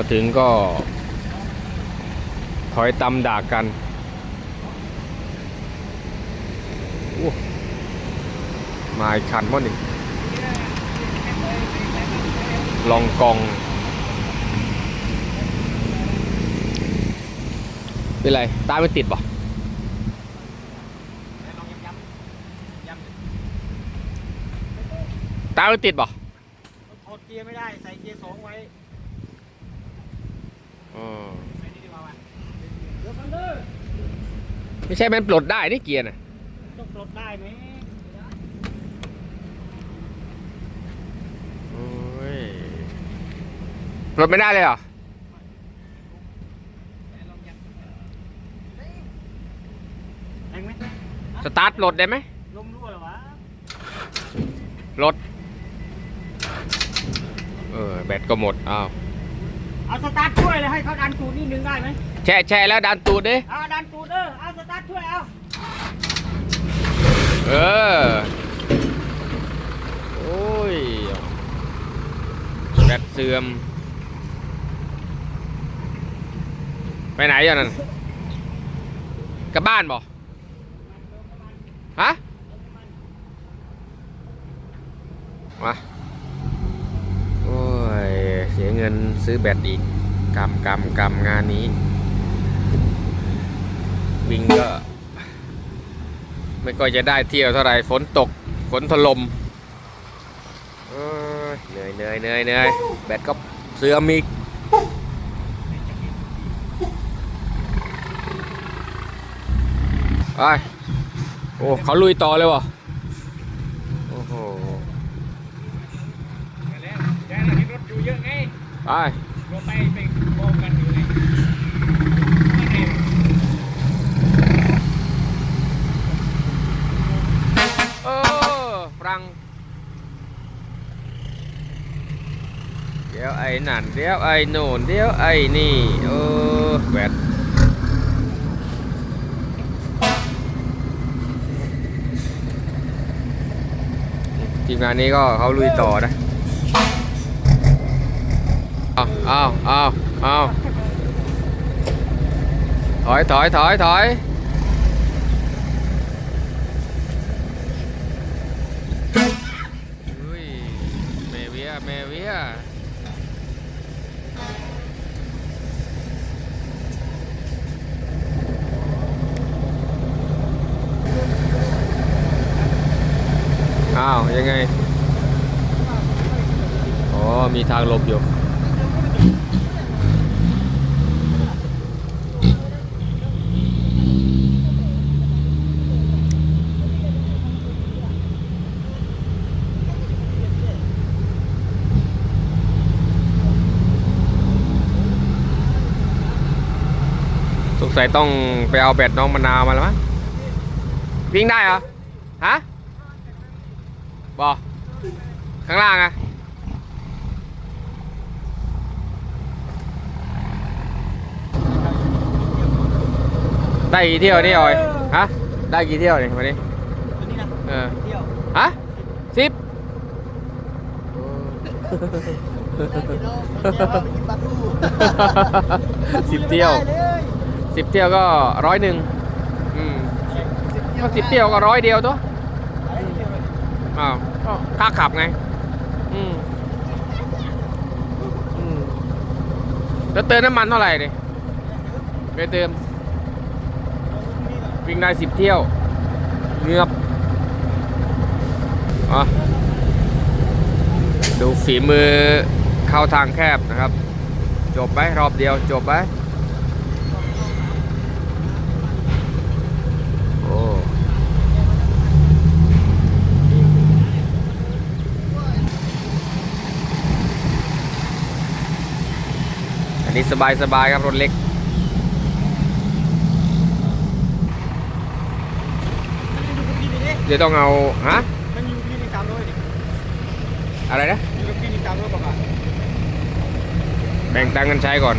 มาถึงก็ถอยตำดากกันมาอีกคันมั้งนี่ลองกอง เป็นไร ตาไม่ติดบ่ลองย้ำย้ำตาไม่ติดบ่ถอดเกียร์ไม่ได้ ใส่เกียร์สองไว้ ไม่นี่ดีกว่าว่ะเดี๋ยวมันเด้อไม่ใช่มันปลดได้นี่เกียร์น่ะต้องปลดได้ไหมโอ้ยปลดไม่ได้เลยเหรอลองย้ำแรงไหมสตาร์ทปลดได้ไหมลมรั่วเหรอวะรถ เออ แบตก็หมด อ้าว เอาสตาร์ทช่วยเลยให้เขาดันตูดนิดนึงได้ไหมแช่แช่แล้วดันตูดดิเอาดันตูดเออเอาสตาร์ทช่วยเอาเออโอ้ยแบตเสื่อม ไปไหนอย่างนั้นกลับบ้านบ่ฮะมาโอ้ย เสียเงินซื้อแบตอีกกำกำกำงานนี้ วิ่งก็ ไม่ก็จะได้เที่ยวเท่าไหร่ฝนตกฝนถล่มเหนื่อยเหนื่อยเหนื่อยเหนื่อยแบตก็เสื่อมอีกไปโอ้เขาลุยต่อเลยวะโอ้โห แล้วแกเห็นรถอยู่เยอะไง ไปรถไปไปโกกันอยู่เห็นเออฝรั่งเดี๋ยวไอ้นั่น เดี๋ยวไอ้โน่น เดี๋ยวไอ้นี่ เออแบตทีมงานนี้ก็เขาลุยต่อนะ เอาเอาเอาเอาถอยถอยถอยถอยอุ้ยเมเวียเมเวียอ้าวยังไงอ๋อมีทางหลบอยู่ สงสัยต้องไปเอาแบตน้องมะนาวมาแล้วมั้งวิ่งได้เหรอ ฮะบอข้างล่างอะได้กี่เที่ยวนี่ออย ฮะ ได้กี่เที่ยวนี่วันนี้ตัวนี้นะเออเที่ยวฮะสิบสิบเที่ยว สิบเที่ยวก็ร้อยหนึ่งอืมก็สิบเที่ยวก็ร้อยเดียวตัวอ้าวก็ค่าขับไง อืมอืมแล้วเติมน้ำมันเท่าไหร่ดิไปเติม วิ่งได้สิบเที่ยวเงือบอะดูฝีมือเข้าทางแคบนะครับ จบไหมรอบเดียวจบไหม นนี้สบายสบายๆครับรถเล็ก เดี๋ยวต้องเอาฮะมันอยู่ที่นี่สามร้อยดิอะไรนะอยู่ที่นี่สามร้อยกว่าบาทแบ่งตังค์กันใช้ก่อน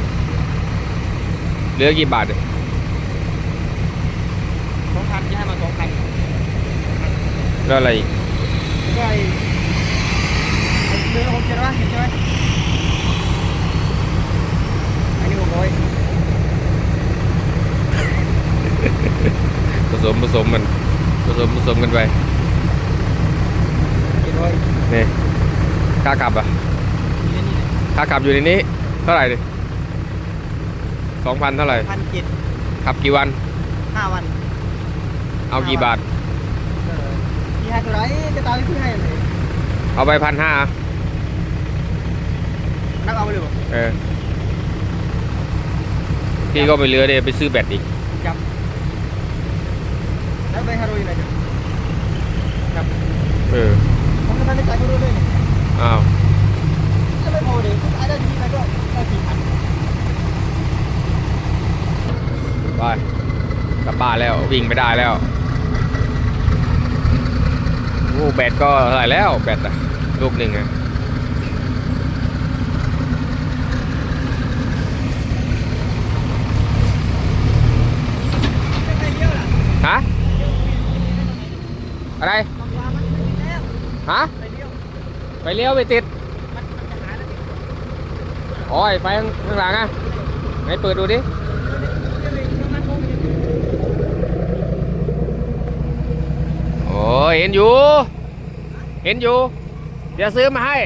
เหลือกี่บาทเนี่ยสองพันจะให้มาสองพันแล้วอะไรอีกก็ไอ้ไอ้เดือนหกเจ็ดวะเห็นใช่ไหม ร้อยผสมผสมมันผสมผสมกันไปกี่ร้อยนี่ค่ากลับอะค่ากลับอยู่ในนี้ เท่าไหร่ดิสองพันเท่าไหร่พันเจ็ดขับกี่วัน ห้าวันเอากี่บาทกี่หักไหลจะตามที่ให้เลยเอาไปพันห้านักเอาไปเลยบ่เออ พี่ก็ไปเรือเดี๋ยวไปซื้อแบตอีกจับแล้วไปฮาโรอีนอะไรจับเออผมจะไปจ่ายฮาโรอีนเลยอ้าวจะไม่พอเด็กจ่ายได้ทีไหนก็ได้กี่พันไปกลับบ้านแล้ววิ่งไม่ได้แล้วโอ้แบตก็เท่าไหร่แล้วแบตอะลูกหนึ่งอะ ฮะอะไรฮะไปเลี้ยวไปติดโอ้ยไฟข้างข้างหลังอะไหนเปิดดูดิโอ้เห็นอยู่ เห็นอยู่ เดี๋ยวซื้อมาให้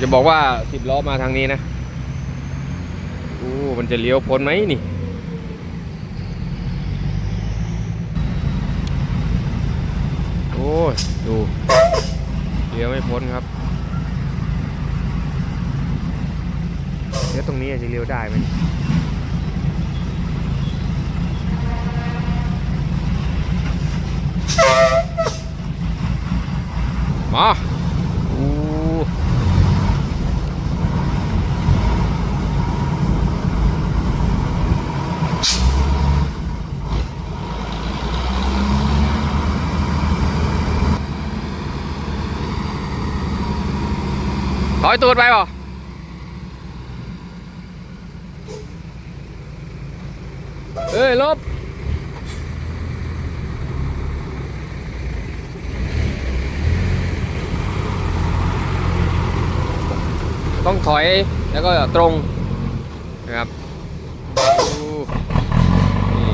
จะบอกว่าสิบล้อมาทางนี้นะโอ้มันจะเลี้ยวพ้นไหมนี่ โอ้ดู เลี้ยวไม่พ้นครับเลี้ยวตรงนี้จะเลี้ยวได้ไหมมาอู้ถ อยตูดไปบ่เอ้ยลบต้องถอยแล้วก็ตรงนะครับอู้นี่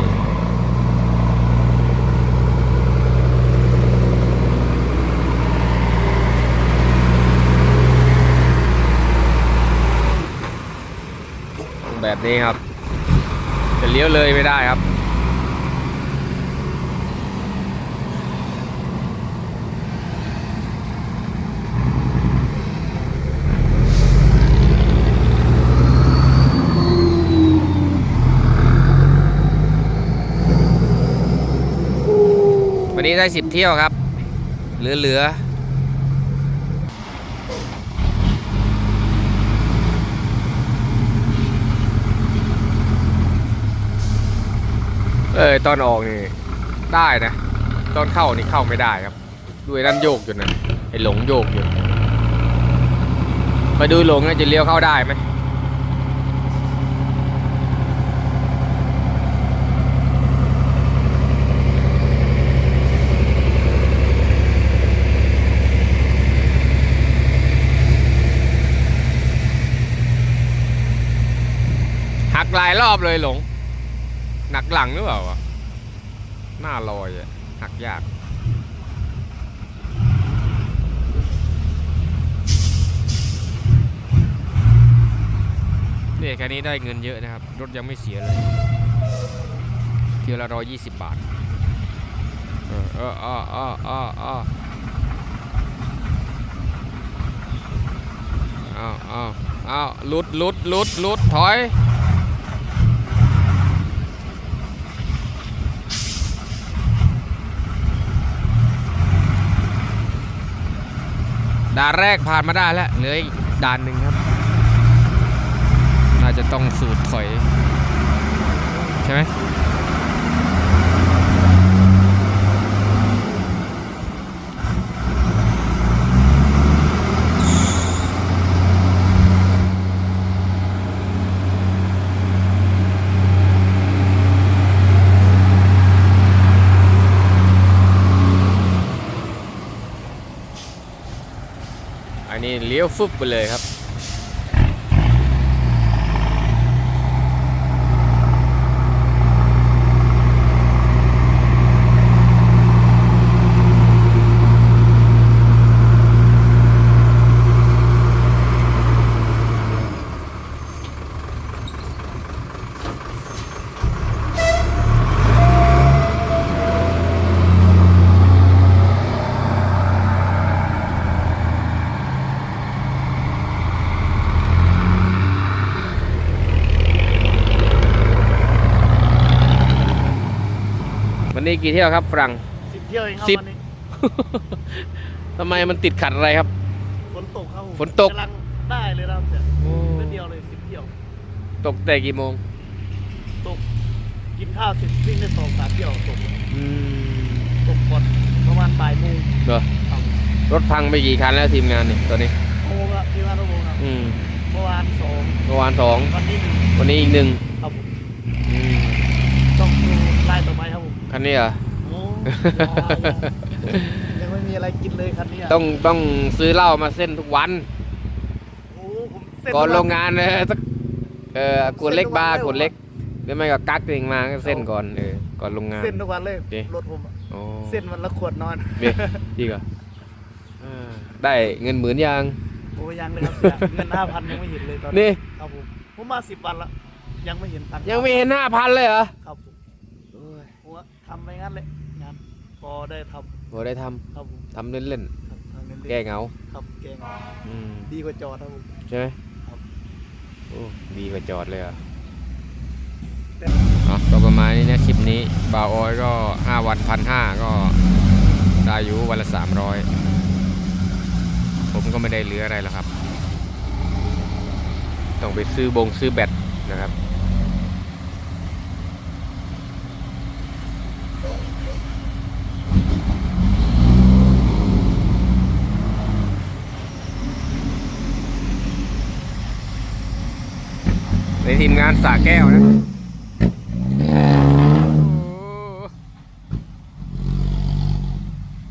ต้องแบบ นี้ครับ จะเลี้ยวเลยไม่ได้ครับ วันนี้ได้สิบเที่ยวครับ เหลือ เออตอนออกนี่ได้นะ ตอนเข้านี่เข้าไม่ได้ครับด้วยนั่นโยกอยู่นะไอ้หลงโยกอยู่มาดูหลงนะจะเลี้ยวเข้าได้ไหมหักหลายรอบเลยหลง หนักหลังหรือเปล่าหน้าลอยอะหักยากเนี่ยแค่นี้ได้เงินเยอะนะครับ รถยังไม่เสียเลยเที่ยวละร้อยยี่สิบบาทเออเออเออเออเออเออเอาเอาเอาลุดลุดลุดลุดถอย ด่านแรกผ่านมาได้แล้วเหลืออีกด่านหนึ่งครับ น่าจะต้องสูดถอย ใช่ไหม ลี้ยวฟึบไปเลยครับ วั นนี้กี่เที่ยวครับฝรั่ง สิบเที่ยวเองครับสิบ วันนี้ทำไมมันติดขัดอะไรครับ ฝนตกครับผมฝนตก กำลังได้เลยนะครับเนี่ยเพื่อเดียวเลยสิบเที่ยว ตกแต่กี่โมงตก กินข้าวเสร็จวิ่งได้สองสามเที่ยวตกเลยอืมตกก่อนประมาณบ่ายโมงเหรอครับรถพังไปกี่คันแล้วทีมงานนี่ตอนนี้ โมงอะที่ว่าโมงครับอืมเมื่อวานสองเมื่อวานสองวันนี้หนึ่งวันนี้อีกหนึ่งครับผมอืมต้องดูไล่ต่อไป ครับผมคันนี้เหรอ โอ้ยังไม่มีอะไรกินเลยคันนี้ะต้องต้องซื้อเหล้ามาเส้นทุกวัน โอ้ผมเส้น ก่อนทุโรวังงานเออสักเออกวดเล็กเส้นทุกวันบาร์เลยกวดเล็กหรือไม่ก็กักตัวเองมาก็เส้นก่อนเออก่อนโรงงาน เส้นทุกวันเลยโอเค รถผมอะโอ้เส้นวันละขวดนอนเบี้ยดีกว่าเออได้เงินหมื่นยัง โอ้ยังเลยครับเสียเงินห้าพันยังไม่เห็นเลยตอนนี่ ครับผมผมมาสิบวันแล้วยังไม่เห็นตังค์ยังไม่เห็นห้าพันเลยเหรอ ครับผมผมว่า ทำไปงั้นเลยงานพอได้ทโหได้ทำครับผมำทำเล่นครับทำเล่นๆๆแก้เหงาครับแกงอืมดีกว่าจอดครับผม ใช่ไหมครับ โอ้ดีกว่าจอดเลยเหรอะอ๋อก็ประมาณนี้นะคลิปนี้บ่าวออยก็ห้าวันพันห้าก็ได้อยู่วันละสามร้อยผมก็ไม่ได้เหลืออะไรแล้วครับ ต้องไปซื้อบงซื้อแบตนะครับ ในทีมงานสาแก้วนะ